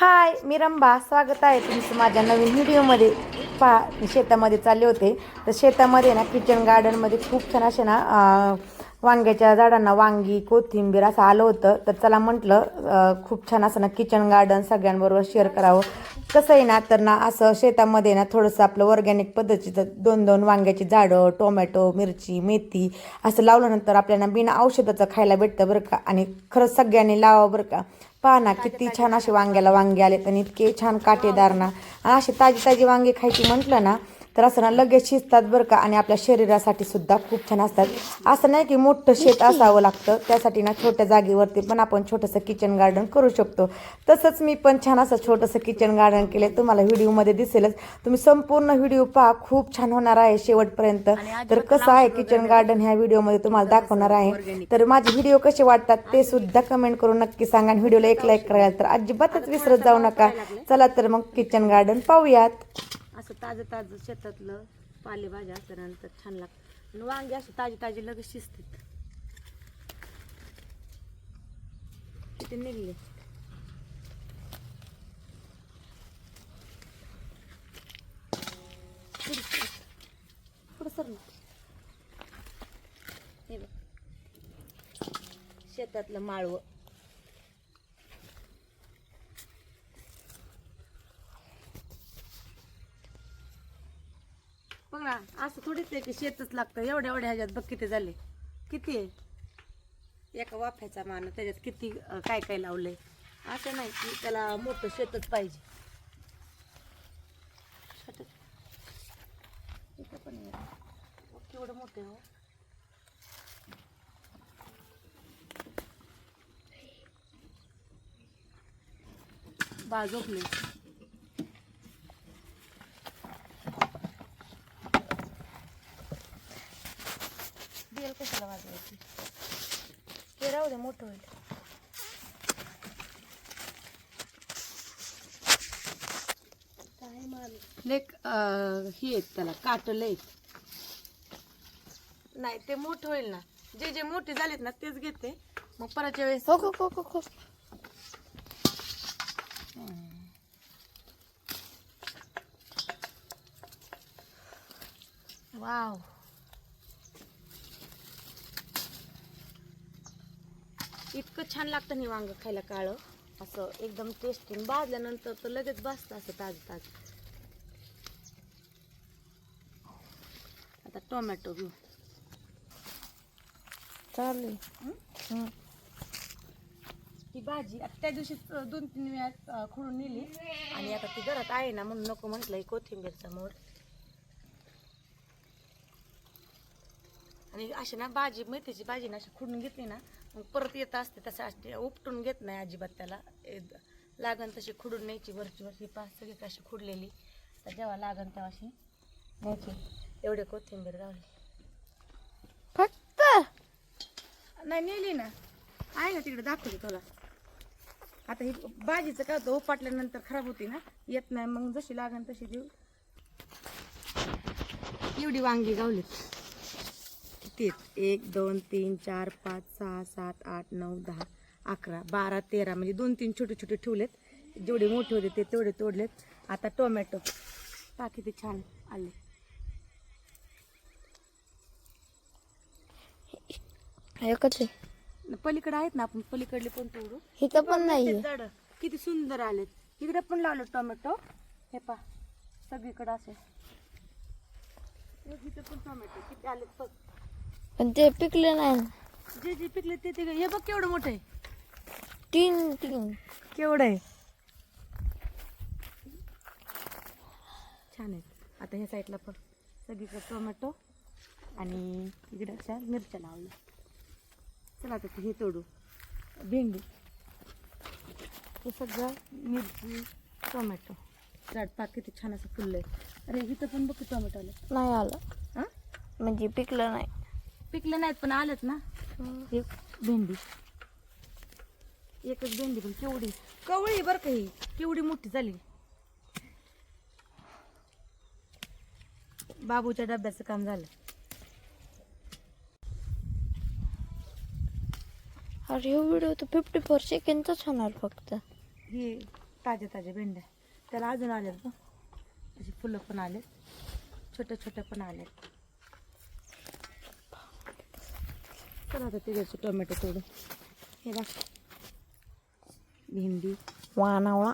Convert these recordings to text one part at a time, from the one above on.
हाय मी रंभा स्वागत आहे तुमचं माझ्या नवीन व्हिडिओमध्ये. पहा शेतामध्ये चालले होते. तर शेतामध्ये ना किचन गार्डनमध्ये खूप छान असे ना वांग्याच्या झाडांना वांगी कोथिंबीर असं आलं होतं. तर चला म्हटलं खूप छान असं ना किचन गार्डन सगळ्यांबरोबर शेअर करावं. कसं आहे ना तर ना असं शेतामध्ये ना थोडंसं आपलं ऑर्गॅनिक पद्धतीचं दोन दोन वांग्याची झाडं टोमॅटो मिरची मेथी असं लावल्यानंतर आपल्याला बिना औषधाचं खायला भेटतं बरं का. आणि खरंच सगळ्यांनी लावावं बरं का. पहा ना किती छान असे वांग्याला वांगे आले आणि इतके छान काटेदार ना आणि असे ताजी ताजी वांगे खायची म्हटलं ना तर असं ना लगेच शिजतात बरं का आणि आपल्या शरीरासाठी सुद्धा खूप छान असतात. असं नाही की मोठं शेत असावं लागतं. त्यासाठी ना छोट्या जागेवरती पण आपण छोटंसं किचन गार्डन करू शकतो. तसंच मी पण छान असं छोटंसं किचन गार्डन केलं तुम्हाला व्हिडिओमध्ये दिसेलच. तुम्ही संपूर्ण व्हिडिओ पहा. खूप छान होणार आहे शेवटपर्यंत. तर कसं आहे किचन गार्डन ह्या व्हिडिओमध्ये तुम्हाला दाखवणार आहे. तर माझे व्हिडिओ कसे वाटतात ते सुद्धा कमेंट करून नक्की सांगा आणि व्हिडिओला एक लाईक करायला तर अजिबातच विसरत जाऊ नका. चला तर मग किचन गार्डन पाहूयात. असं ताजं ताजं शेतातलं पालेभाज्या असल्यानंतर छान लागतं आणि वांगे असे ताजे ताजे लगेच शिजतात. किती निघले? पुढं सर ना हे बघ. शेतातलं माळवं बघ ना असं थोडीच आहे की शेतच लागतं. एवढ्या एवढ्या ह्याच्यात बघ किती झाले. किती आहे? एका वाफ्याचा मान त्याच्यात किती अं, काय काय लावलंय. असं नाही की त्याला मोठं शेतच पाहिजे. इथं पण आहे. बघ केवढं मोठं आहे हो. बाळ वाजवायची ते राहू दे मोठं होईल. लेक हे आहेत त्याला काटल नाही ते मोठं होईल ना. जे जे मोठे झालेत ना तेच घेते. मग परतच्या वेळेस हो हो हो हो. वाव. इतकं छान लागतं नाही वांग खायला काळं. असं एकदम टेस्टी भाजल्यानंतर तर लगेच भाजतं असं ताज ताज. आता टोमॅटो घेऊ. चालेल. ती भाजी आता त्या दिवशी दोन तीन वेळा खोडून नेली. आणि आता ती घरात आहे ना म्हणून नको म्हटलं कोथिंबीरचा मोड. आणि अशी ना भाजी मेथीची भाजी ना अशी खुडून घेतली ना मग परत येत असते तसं असते उपटून घेत नाही अजिबात त्याला. लागन तशी खुडून न्यायची वरची वरची पाच सगळी कशी खुडलेली. तर जेव्हा लागन तेव्हा अशी न्यायची. एवढे कोथिंबीर गावली फक्त? नाही नेली ना. आहे ना तिकडे दाखवते तुला. आता ही भाजीचं काय होतं उपाटल्यानंतर खराब होती ना येत नाही. मग जशी लागन तशी देऊ. एवढी वांगी गावलीत किती? एक दोन तीन चार पाच सहा सात आठ नऊ दहा अकरा बारा तेरा म्हणजे दोन तीन छोटे छोटे ठेवलेत. जेवढे मोठे होते ते तेवढे तोडलेत. आता टोमॅटो. पहा किती छान आले. एकच आहे पलीकडे आहेत ना आपण पलीकडले पण तोडू. इथं पण नाही ते झाडं किती सुंदर आलेत. इकडे पण लावले टोमॅटो. हे पा सगळीकडे असे. इथे पण टोमॅटो. किती आलेत बघ. पण ते पिकले नाही. जे जे पिकले ते ते हे बघ केवढं मोठं आहे. तीन तीन. केवढं आहे. छान आहे आता ह्या साईडला पण सगळीकडे टोमॅटो आणि इकडे अशा मिरच्या लावल्या. चला आता ते हे तोडू. भेंडी. हे सगळं मिरची टोमॅटो. झाड पाक किती छान असं फुललंय. अरे इथं पण बघ टोमॅटो आले. नाही आलं. हां? म्हणजे पिकलं नाही. पिकले नाहीत पण आलेत ना. एक भेंडी. एकच भेंडी पण केवढी. कवळी बरं का ही. केवढी मोठी झाली. बाबूच्या डब्याचं काम झालं. अरे हो व्हिडिओ तर फिफ्टी फोर सेकंडचाच होणार फक्त. हे ताज्या ताज्या भेंड्या. त्याला अजून आल्यात अशी फुलं पण आलेत. छोट्या छोट्या पण आल्यात. आता तिघाचे टोमॅटो तोडू हे बघ. भेंडी. वानावळा.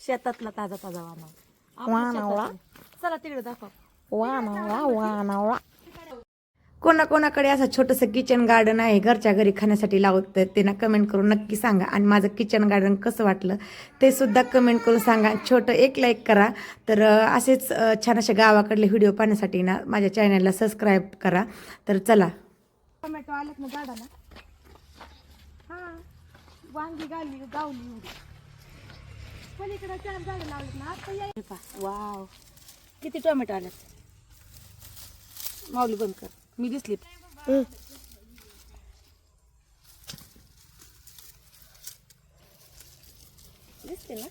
शेतातला ताजा ताजा वानव वाणावळा? चला तिकडे दाखव. वानावळा वानावळा. कोणाकोणाकडे असं छोटंसं किचन गार्डन आहे घरच्या घरी खाण्यासाठी लावतं ते ना कमेंट करून नक्की सांगा. आणि माझं किचन गार्डन कसं वाटलं ते सुद्धा कमेंट करून सांगा. छोटं एक लाईक करा. तर असेच छान असे गावाकडले व्हिडिओ पाहण्यासाठी ना माझ्या चॅनलला सबस्क्राईब करा. तर चला. टोमॅटो आलेत ना झाडाला. हा वांगी गावली गावली एवढी. पलीकडे चार झाडं लावलीत ना आता याय वाव. किती टोमॅटो आलेत? माऊली बंद कर. मी दिसली. दिसते ना?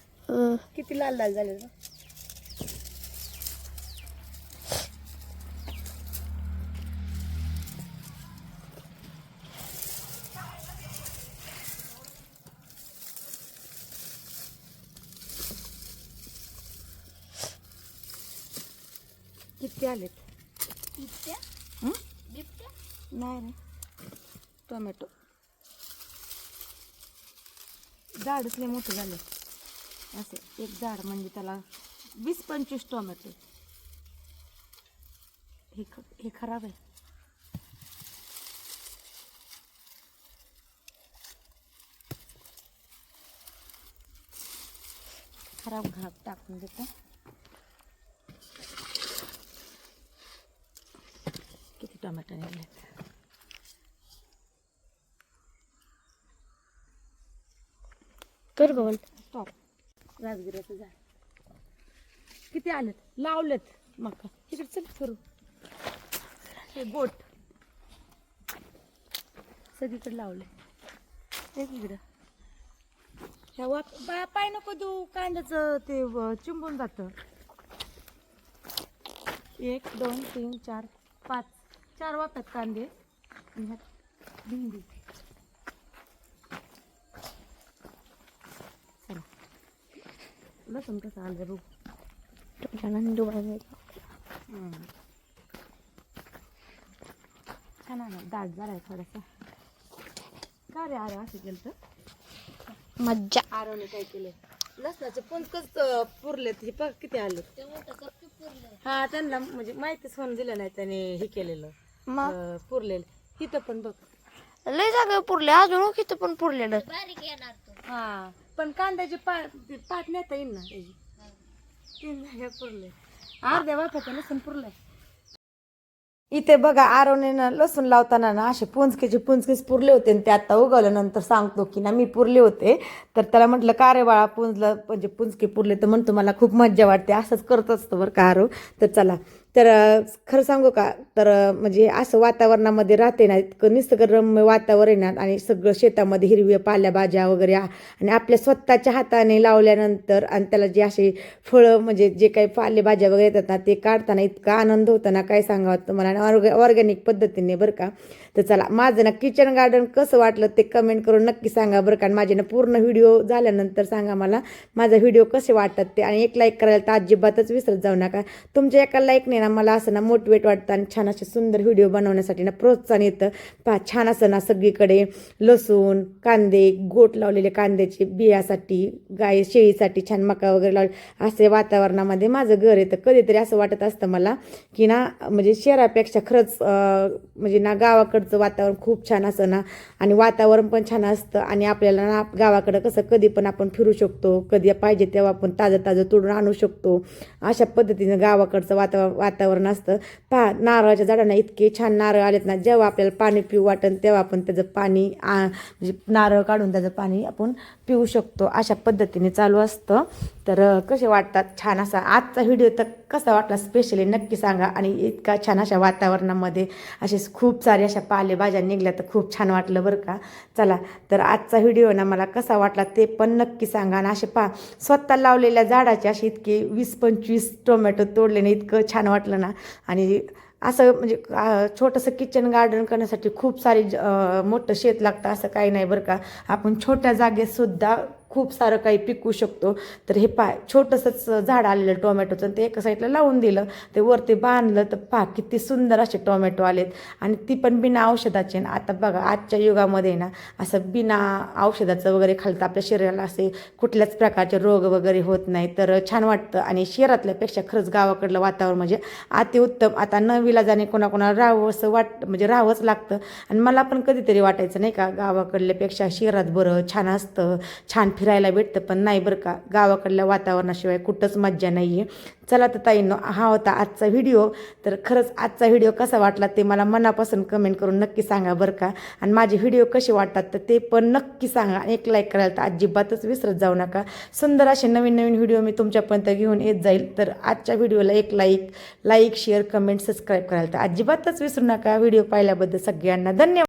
किती लाल लाल झाले ना किती आलेत. हं? नाही रे. टोमॅटो. झाडच लय मोठं झालं. असं एक झाड म्हणजे त्याला वीस पंचवीस टोमॅटो. हे ख हे खराब आहे. खराब घात टाकून देतो किती टोमॅटो निघले कर बोल स्टॉप. राजगिराचं झाड. किती आलेत? लावलेत मका. इकडे चल करू. हे बोट सगळीकडे लावले. एक इकडं. ह्या पाय नको देऊ. कांद्याचं ते चिंबून जातं. एक दोन तीन चार पाच. चार वाफ्यात कांदे. आणि ह्यात भेंडी चला लसूण कसं आलं बघू छान आहे दाट जरा आहे थोडासा. का रे अरे असं केलं तर मज्जा. आरवने काय केले? लसणाचे पंचकच पुरले हे बघ किती आले. हा त्यांना म्हणजे माहितीच होऊन दिलं नाही त्याने हे केलेलं. अं, पुरलेलं. इथं पण बघ. लय जागा पुरले अजून किती पण पुरलेलं. हा पण कांद्याची पाट ते पाट नेता येईल ना त्याची. तीन जागा पुरले. अर्ध्या वाफाचं लसूण पुरलंय. इथे बघा आरोने ना लसूण लावताना ना असे पुंचकेचे पुंचकेच पुरले होते आणि ते आता उगवल्यानंतर सांगतो की ना मी पुरले होते. तर त्याला म्हटलं का रे बाळा पुंजलं म्हणजे पुंचके पुरले तर म्हणतो मला खूप मज्जा वाटते असंच करत असतं बरं का आरो. तर चला तर खरं सांगू का? तर म्हणजे असं वातावरणामध्ये राहते ना इतकं निसर्गरम्य वातावरण आहे ना आणि सगळं शेतामध्ये हिरव्या पाल्याभाज्या वगैरे आणि आपल्या स्वतःच्या हाताने लावल्यानंतर आणि त्याला जे असे फळं म्हणजे जे काही पालेभाज्या वगैरे येतात ना ते काढताना इतका आनंद होता ना काय सांगावं तुम्हाला आणि ऑर्ग ऑर्गॅनिक पद्धतीने बरं का? तर चला माझं ना किचन गार्डन कसं वाटलं ते कमेंट करून नक्की सांगा बरं का? आणि माझे ना पूर्ण व्हिडिओ झाल्यानंतर सांगा मला माझा व्हिडिओ कसे वाटतात ते? आणि एक लाईक करायला तर अजिबातच विसरत जाऊ नका. तुमच्या एका लाईकने ना मला असं ना मोटिवेट वाटतं आणि छान असे सुंदर व्हिडिओ बनवण्यासाठी ना प्रोत्साहन येतं. पहा छान असं ना सगळीकडे लसूण कांदे गोट लावलेले कांद्याचे बियासाठी गाय शेळीसाठी छान मका वगैरे लावले. असे वातावरणामध्ये माझं घर येतं. कधीतरी असं वाटत असतं मला की ना म्हणजे शहरापेक्षा खरंच म्हणजे ना गावाकडचं वातावरण खूप छान असं ना आणि वातावरण पण छान असतं. आणि आपल्याला ना गावाकडं कसं कधी पण आपण फिरू शकतो. कधी पाहिजे तेव्हा आपण ताजं ताजं तोडून आणू शकतो. अशा पद्धतीनं गावाकडचं वातावरण वातावरण असतं. पहा नारळाच्या झाडांना इतके छान नारळ आलेत ना जेव्हा आपल्याला पाणी पिऊ वाटेल तेव्हा आपण त्याचं पाणी आ, म्हणजे नारळ काढून त्याचं पाणी आपण पिऊ शकतो अशा पद्धतीने चालू असतं. तर कसे वाटतात? छान असा आजचा व्हिडिओ तर कसा वाटला? स्पेशली नक्की सांगा. आणि इतका छान अशा वातावरणामध्ये असे खूप सारे अशा पालेभाज्या निघल्या तर खूप छान वाटलं बरं का? चला तर आजचा व्हिडिओ ना मला कसा वाटला ते पण नक्की सांगा. आणि असे पा स्वतः लावलेल्या झाडाचे असे इतके वीस पंचवीस टोमॅटो तोडले ना इतकं छान वाटलं ना. आणि असं म्हणजे छोटंसं किचन गार्डन करण्यासाठी खूप सारे ज- मोठं शेत लागतं असं काही नाही बरं का. आपण छोट्या जागेतसुद्धा खूप सारं काही पिकू शकतो. तर हे पाय छोटंसंच झाड आलेलं टोमॅटोचं ते एका साईडला लावून दिलं. ते वरती बांधलं तर पहा किती सुंदर असे टोमॅटो आलेत. आणि ती पण बिना औषधाचे ना. आता बघा आजच्या युगामध्ये ना असं बिना औषधाचं वगैरे खालतं आपल्या शरीराला असे कुठल्याच प्रकारचे रोग वगैरे होत नाही. तर छान वाटतं. आणि शहरातल्यापेक्षा खरंच गावाकडलं वातावरण म्हणजे अतिउत्तम. आता न विलाजाने कोणाकोणाला राहावं असं वाट म्हणजे राहावंच लागतं. आणि मला पण कधीतरी वाटायचं नाही का गावाकडल्यापेक्षा शहरात बरं छान असतं छान फिरायला भेटतं पण नाही बरं का. गावाकडल्या वातावरणाशिवाय कुठंच मज्जा नाही आहे चला तर ताईंनो हा होता आजचा व्हिडिओ. तर खरंच आजचा व्हिडिओ कसा वाटला ते मला मनापासून कमेंट करून नक्की सांगा बरं का. आणि माझे व्हिडिओ कसे वाटतात तर ते पण नक्की सांगा. एक लाईक करायला तर अजिबातच विसरत जाऊ नका. सुंदर असे नवीन नवीन व्हिडिओ मी तुमच्यापर्यंत घेऊन येत जाईल. तर आजच्या व्हिडिओला एक like like share comment subscribe करायला तर अजिबातच विसरू नका. व्हिडिओ पाहिल्याबद्दल सगळ्यांना धन्यवाद.